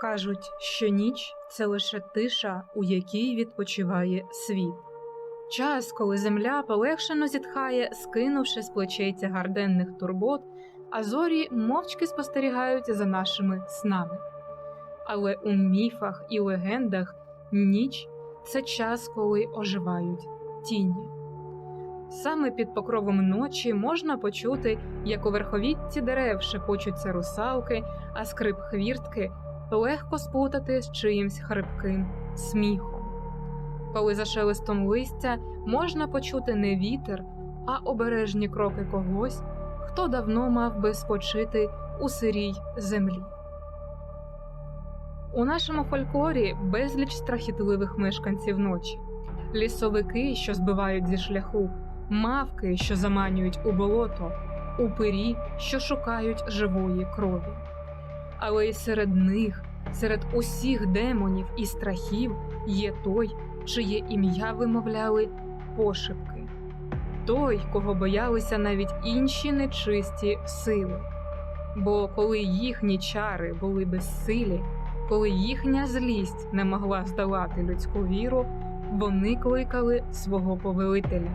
Кажуть, що ніч це лише тиша, у якій відпочиває світ. Час, коли земля полегшено зітхає, скинувши з плечей тягар денних турбот, а зорі мовчки спостерігають за нашими снами. Але у міфах і легендах ніч це час, коли оживають тіні. Саме під покровом ночі можна почути, як у верховітті дерев шепочуться русалки, а скрип хвіртки легко сплутати з чиїмсь хрипким сміхом. Коли за шелестом листя можна почути не вітер, а обережні кроки когось, хто давно мав би спочити у сирій землі. У нашому фольклорі безліч страхітливих мешканців ночі, лісовики, що збивають зі шляху, мавки, що заманюють у болото, упирі, що шукають живої крові. Але й серед них, серед усіх демонів і страхів, є той, чиє ім'я вимовляли пошепки, той, кого боялися навіть інші нечисті сили. Бо коли їхні чари були безсилі, коли їхня злість не могла здолати людську віру, вони кликали свого повелителя,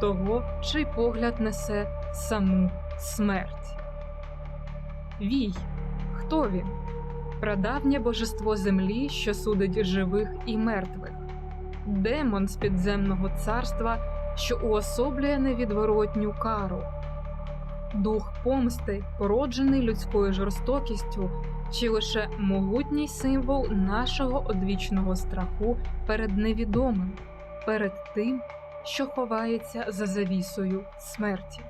того, чий погляд несе саму смерть. Вій, хто він? Прадавнє божество землі, що судить живих і мертвих, демон з підземного царства, що уособлює невідворотню кару, дух помсти, породжений людською жорстокістю, чи лише могутній символ нашого одвічного страху перед невідомим, перед тим, що ховається за завісою смерті.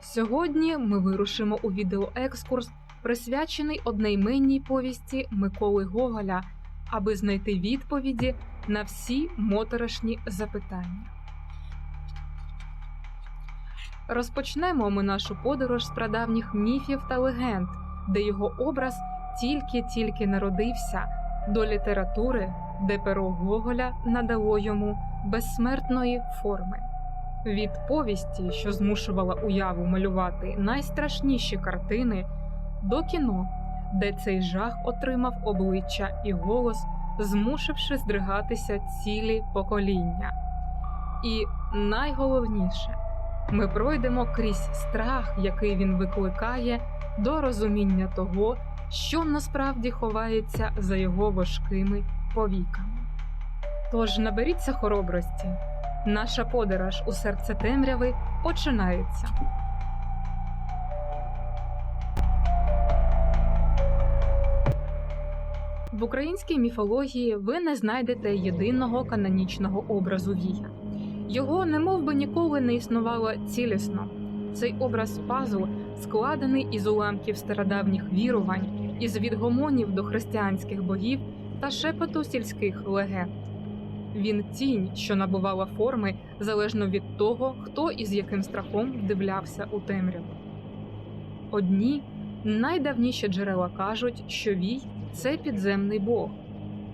Сьогодні ми вирушимо у відеоекскурс, присвячений одноіменній повісті Миколи Гоголя, аби знайти відповіді на всі моторошні запитання. Розпочнемо ми нашу подорож з прадавніх міфів та легенд, де його образ тільки-тільки народився, до літератури, де перо Гоголя надало йому безсмертної форми. Від повісті, що змушувала уяву малювати найстрашніші картини, до кіно, де цей жах отримав обличчя і голос, змусивши здригатися цілі покоління. І найголовніше, ми пройдемо крізь страх, який він викликає, до розуміння того, що насправді ховається за його важкими повіками. Тож наберіться хоробрості. Наша подорож у серце темряви починається. В українській міфології ви не знайдете єдиного канонічного образу Вія. Його немов би ніколи не існувало цілісно. Цей образ пазл складений із уламків стародавніх вірувань, із відгомонів до християнських богів та шепоту сільських легенд. Він тінь, що набувала форми залежно від того, хто із яким страхом вдивлявся у темряву. Одні найдавніші джерела кажуть, що вій це підземний бог,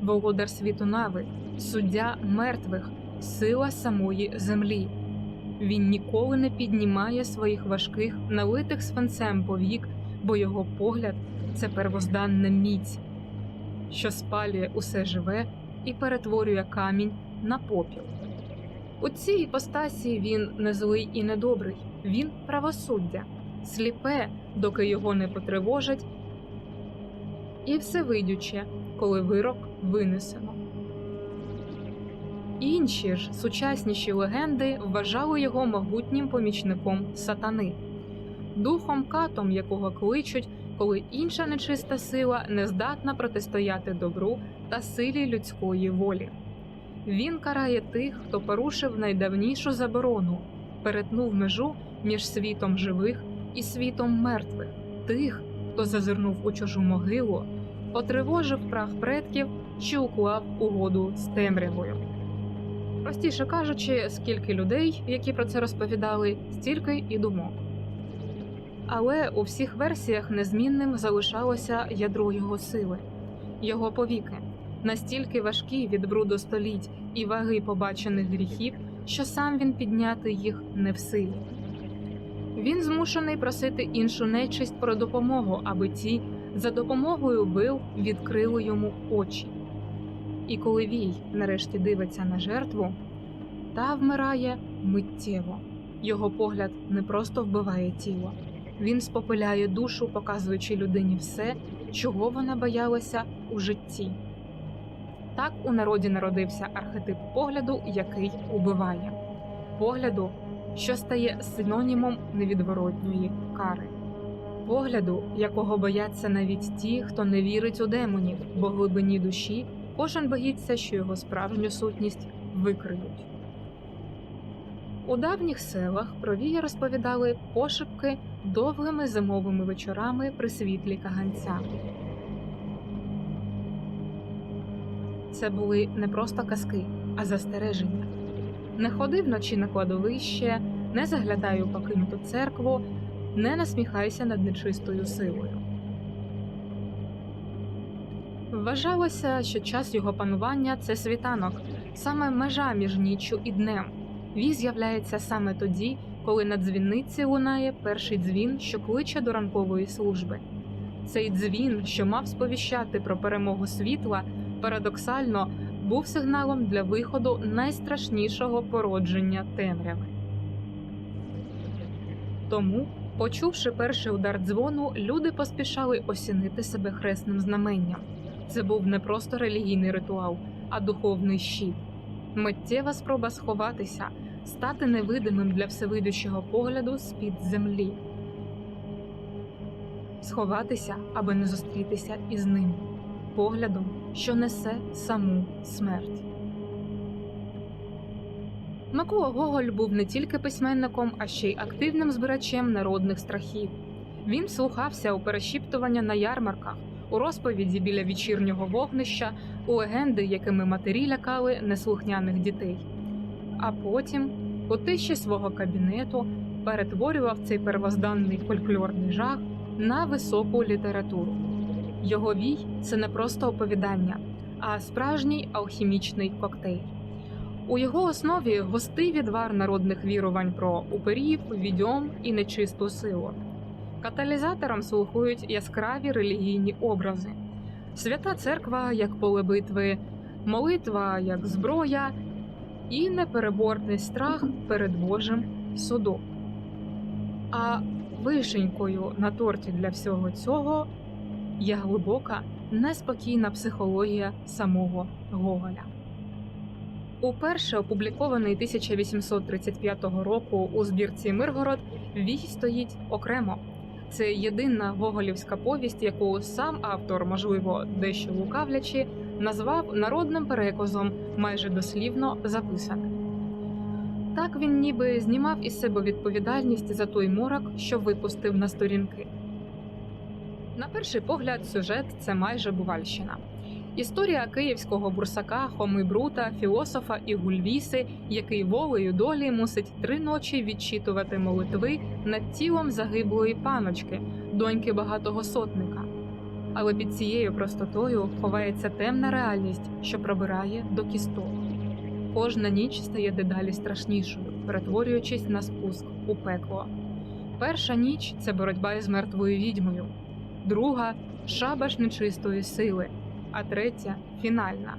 володар світу нави, суддя мертвих, сила самої землі. Він ніколи не піднімає своїх важких, налитих свинцем повік, бо його погляд це первозданна міць, що спалює усе живе і перетворює камінь на попіл. У цій іпостасі він не злий і не добрий, він правосуддя, сліпе, доки його не потривожать, і всевидюче, коли вирок винесено. Інші ж сучасніші легенди вважали його могутнім помічником сатани, духом катом, якого кличуть, коли інша нечиста сила не здатна протистояти добру та силі людської волі. Він карає тих, хто порушив найдавнішу заборону, перетнув межу між світом живих і світом мертвих, тих, хто зазирнув у чужу могилу, потривожив прах предків чи уклав угоду з темрявою. Простіше кажучи, скільки людей, які про це розповідали, стільки і думок. Але у всіх версіях незмінним залишалося ядро його сили, його повіки, настільки важкі від бруду століть і ваги побачених гріхів, що сам він підняти їх не в силі. Він змушений просити іншу нечисть про допомогу, аби ті За допомогою бил відкрили йому очі. І коли Вій нарешті дивиться на жертву, та вмирає миттєво. Його погляд не просто вбиває тіло, він спопиляє душу, показуючи людині все, чого вона боялася у житті. Так у народі народився архетип погляду, який убиває, погляду, що стає синонімом невідворотньої кари, погляду, якого бояться навіть ті, хто не вірить у демонів, бо в глибині душі кожен боїться, що його справжню сутність викриють. У давніх селах про Вія розповідали пошепки довгими зимовими вечорами при світлі каганця. Це були не просто казки, а застереження. Не ходи вночі на кладовище, не заглядай у покинуту церкву, не насміхайся над нечистою силою. Вважалося, що час його панування це світанок, саме межа між ніччю і днем. Вій з'являється саме тоді, коли на дзвіниці лунає перший дзвін, що кличе до ранкової служби. Цей дзвін, що мав сповіщати про перемогу світла, парадоксально був сигналом для виходу найстрашнішого породження темряви. Тому, почувши перший удар дзвону, люди поспішали осінити себе хресним знаменням. Це був не просто релігійний ритуал, а духовний щит. Миттєва спроба сховатися, стати невидимим для всевидючого погляду з-під землі, сховатися, аби не зустрітися із ним, поглядом, що несе саму смерть. Микола Гоголь був не тільки письменником, а ще й активним збирачем народних страхів. Він слухався у перешіптування на ярмарках, у розповіді біля вечірнього вогнища, у легенди, якими матері лякали неслухняних дітей. А потім, у тиші свого кабінету, перетворював цей первозданний фольклорний жах на високу літературу. Його вій це не просто оповідання, а справжній алхімічний коктейль. У його основі густий відвар народних вірувань про уперів, відьом і нечисту силу. Каталізатором слухають яскраві релігійні образи, свята церква як поле битви, молитва як зброя і непереборний страх перед Божим судом. А вишенькою на торті для всього цього є глибока, неспокійна психологія самого Гоголя. Уперше опублікований 1835 року у збірці Миргород Вій стоїть окремо. Це єдина гоголівська повість, яку сам автор, можливо, дещо лукавлячи, назвав народним переказом, майже дослівно записаним. Так він ніби знімав із себе відповідальність за той морок, що випустив на сторінки. На перший погляд, сюжет це майже Бувальщина. Історія київського бурсака Хоми Брута, філософа і гульвіси, який волею долі мусить три ночі відчитувати молитви над тілом загиблої паночки, доньки багатого сотника. Але під цією простотою ховається темна реальність, що пробирає до кісток. Кожна ніч стає дедалі страшнішою, перетворюючись на спуск у пекло. Перша ніч це боротьба із мертвою відьмою, друга шабаш нечистої сили а третя фінальна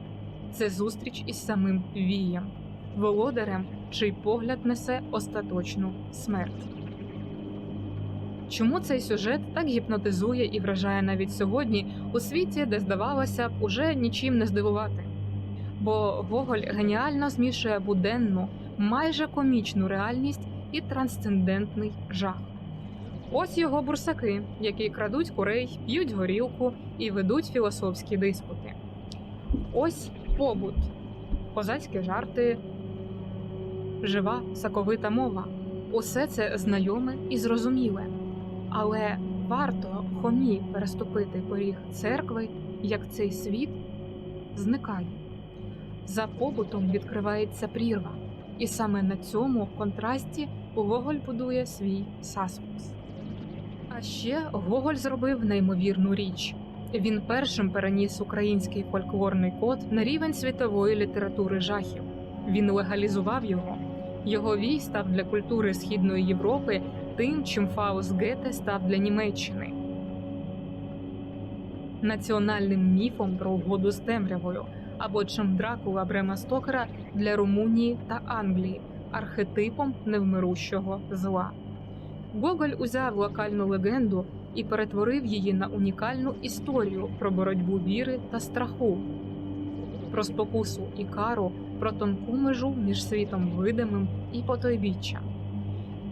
це зустріч із самим Вієм, володарем, чий погляд несе остаточну смерть. Чому цей сюжет так гіпнотизує і вражає навіть сьогодні у світі, де здавалося б, уже нічим не здивувати? Бо Гоголь геніально змішує буденну, майже комічну реальність і трансцендентний жах. Ось його бурсаки, які крадуть курей, п'ють горілку і ведуть філософські диспути. Ось побут, козацькі жарти, жива соковита мова. Усе це знайоме і зрозуміле. Але варто хомі переступити поріг церкви, як цей світ зникає. За побутом відкривається прірва, і саме на цьому контрасті Гоголь будує свій саспенс. А ще Гоголь зробив неймовірну річ. Він першим переніс український фольклорний код на рівень світової літератури жахів. Він легалізував його. Його вій став для культури Східної Європи тим, чим Фаус Гете став для Німеччини. національним міфом про угоду з темрявою, або чим Дракула Брема Стокера для Румунії та Англії, архетипом невмирущого зла. Гоголь узяв локальну легенду і перетворив її на унікальну історію про боротьбу віри та страху, про спокусу і кару, про тонку межу між світом видимим і потойбіччям.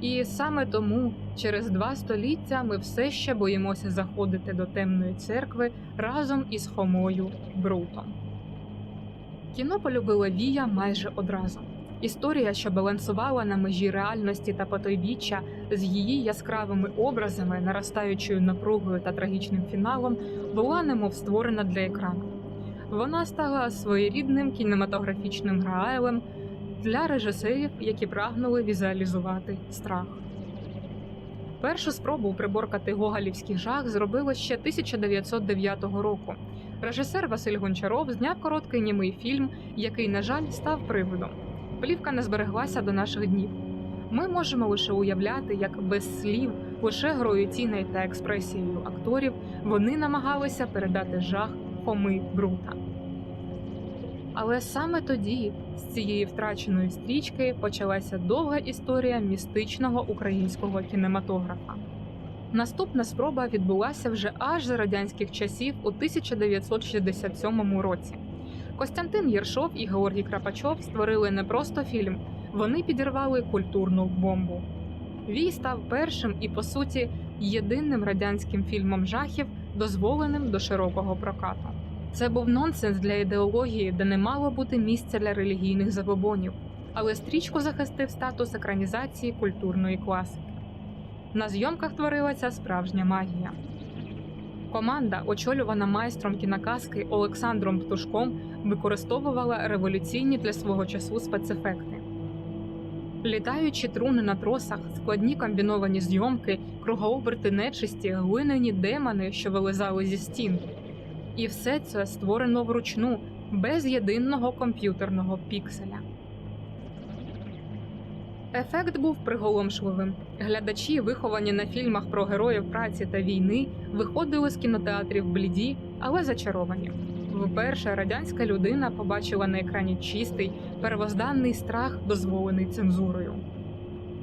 І саме тому через два століття ми все ще боїмося заходити до темної церкви разом із Хомою Брутом. Кіно полюбила Вія майже одразу. Історія, що балансувала на межі реальності та потойбіччя, з її яскравими образами, наростаючою напругою та трагічним фіналом, була немов створена для екрану. Вона стала своєрідним кінематографічним граалем для режисерів, які прагнули візуалізувати страх. Першу спробу приборкати гоголівський жах зробили ще 1909 року. Режисер Василь Гончаров зняв короткий німий фільм, який, на жаль, став приводом. Плівка не збереглася до наших днів. Ми можемо лише уявляти, як без слів, лише грою тіней та експресією акторів вони намагалися передати жах Хоми Брута. Але саме тоді, з цієї втраченої стрічки, почалася довга історія містичного українського кінематографа. Наступна спроба відбулася вже аж за радянських часів у 1967 році. Костянтин Єршов і Георгій Крапачов створили не просто фільм, вони підірвали культурну бомбу. Вій став першим і, по суті, єдиним радянським фільмом жахів, дозволеним до широкого прокату. Це був нонсенс для ідеології, де не мало бути місця для релігійних забобонів, але стрічку захистив статус екранізації культурної класики. На зйомках творилася справжня магія. Команда, очолювана майстром кіноказки Олександром Птушком, використовувала революційні для свого часу спецефекти. Літаючі труни на тросах, складні комбіновані зйомки, кругооберти нечисті, глиняні демони, що вилизали зі стін. І все це створено вручну, без єдиного комп'ютерного пікселя. Ефект був приголомшливим. Глядачі, виховані на фільмах про героїв праці та війни, виходили з кінотеатрів бліді, але зачаровані. Вперше радянська людина побачила на екрані чистий, первозданний страх, дозволений цензурою.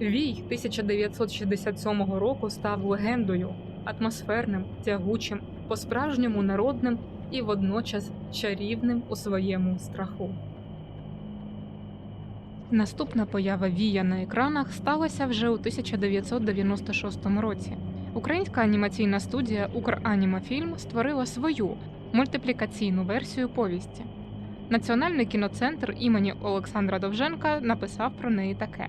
Вій 1967 року став легендою, атмосферним, тягучим, по-справжньому народним і водночас чарівним у своєму страху. Наступна поява Вія на екранах сталася вже у 1996 році. Українська анімаційна студія Укранімафільм створила свою мультиплікаційну версію повісті. Національний кіноцентр імені Олександра Довженка написав про неї таке.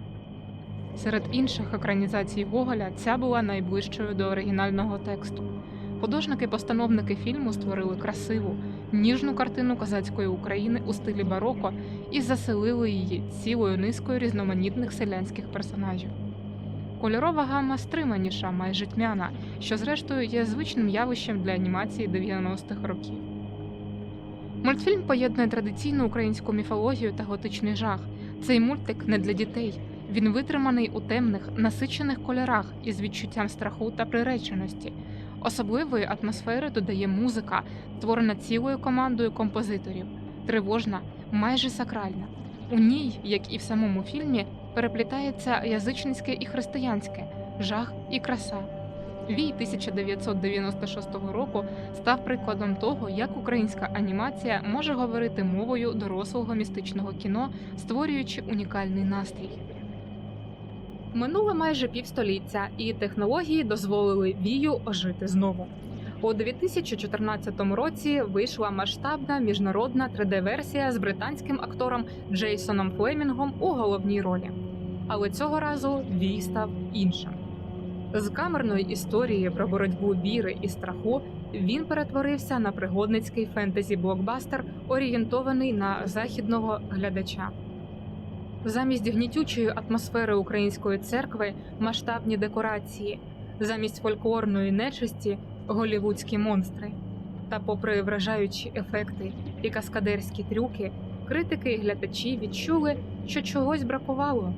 Серед інших екранізацій Гоголя ця була найближчою до оригінального тексту. Художники-постановники фільму створили красиву, ніжну картину козацької України у стилі бароко і заселили її цілою низкою різноманітних селянських персонажів. Кольорова гама стриманіша, майже тьмяна, що зрештою є звичним явищем для анімації 90-х років. Мультфільм поєднує традиційну українську міфологію та готичний жах. Цей мультик не для дітей. Він витриманий у темних, насичених кольорах із відчуттям страху та приреченості. Особливої атмосфери додає музика, створена цілою командою композиторів, тривожна, майже сакральна. У ній, як і в самому фільмі, переплітається язичницьке і християнське, жах і краса. Вій 1996 року став прикладом того, як українська анімація може говорити мовою дорослого містичного кіно, створюючи унікальний настрій. Минуло майже півстоліття, і технології дозволили Вію ожити знову. У 2014 році вийшла масштабна міжнародна 3D-версія з британським актором Джейсоном Флемінгом у головній ролі. Але цього разу Вій став іншим. З камерної історії про боротьбу віри і страху він перетворився на пригодницький фентезі-блокбастер, орієнтований на західного глядача. Замість гнітючої атмосфери української церкви масштабні декорації, замість фольклорної нечисті голівудські монстри. Та, попри вражаючі ефекти і каскадерські трюки, критики і глядачі відчули, що чогось бракувало.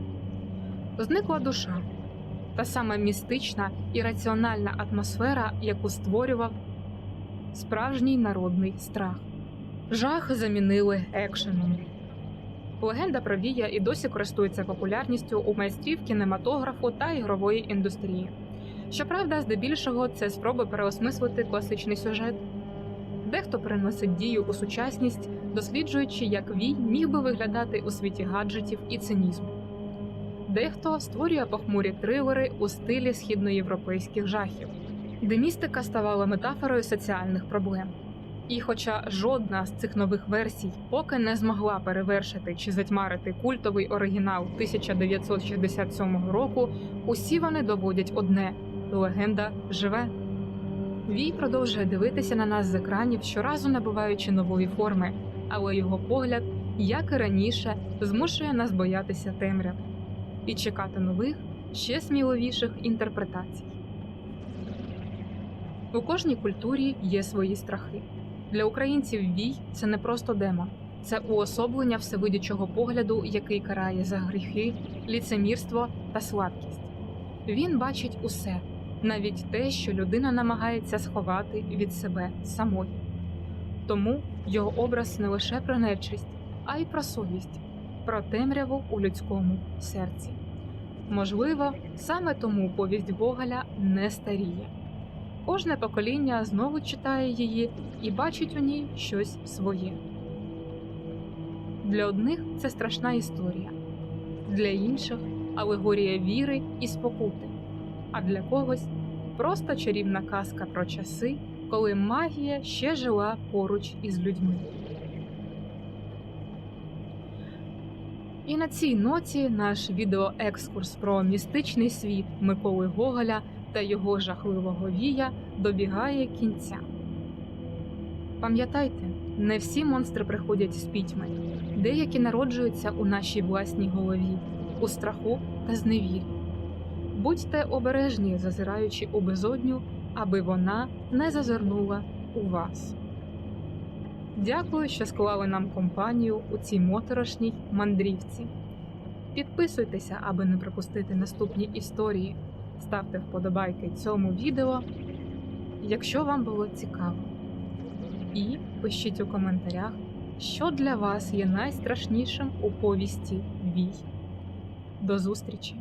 Зникла душа, та сама містична і раціональна атмосфера, яку створював справжній народний страх. Жах замінили екшеном. Легенда про Вія і досі користується популярністю у майстрів кінематографу та ігрової індустрії. Щоправда, здебільшого це спроби переосмислити класичний сюжет. Дехто переносить дію у сучасність, досліджуючи, як Вій міг би виглядати у світі гаджетів і цинізму. Дехто створює похмурі трилери у стилі східноєвропейських жахів, де містика ставала метафорою соціальних проблем. І хоча жодна з цих нових версій поки не змогла перевершити чи затьмарити культовий оригінал 1967 року, усі вони доводять одне легенда живе. Вій продовжує дивитися на нас з екранів, щоразу набуваючи нової форми, але його погляд, як і раніше, змушує нас боятися темряви і чекати нових, ще сміливіших інтерпретацій. У кожній культурі є свої страхи. Для українців вій це не просто демон, це уособлення всевидячого погляду, який карає за гріхи, ліцемірство та слабкість. Він бачить усе, навіть те, що людина намагається сховати від себе самої. Тому його образ не лише про нечисть, а й про совість, про темряву у людському серці. Можливо, саме тому повість Гоголя не старіє. Кожне покоління знову читає її і бачить у ній щось своє. Для одних це страшна історія, для інших алегорія віри і спокути, а для когось просто чарівна казка про часи, коли магія ще жила поруч із людьми. І на цій ноті наш відеоекскурс про містичний світ Миколи Гоголя та його жахливого вія добігає кінця. Пам'ятайте, не всі монстри приходять з пітьми, деякі народжуються у нашій власній голові, у страху та зневірі. Будьте обережні, зазираючи у безодню, аби вона не зазирнула у вас. Дякую, що склали нам компанію у цій моторошній мандрівці. Підписуйтеся, аби не пропустити наступні історії. Ставте вподобайки цьому відео, якщо вам було цікаво. І пишіть у коментарях, що для вас є найстрашнішим у повісті Вій. До зустрічі!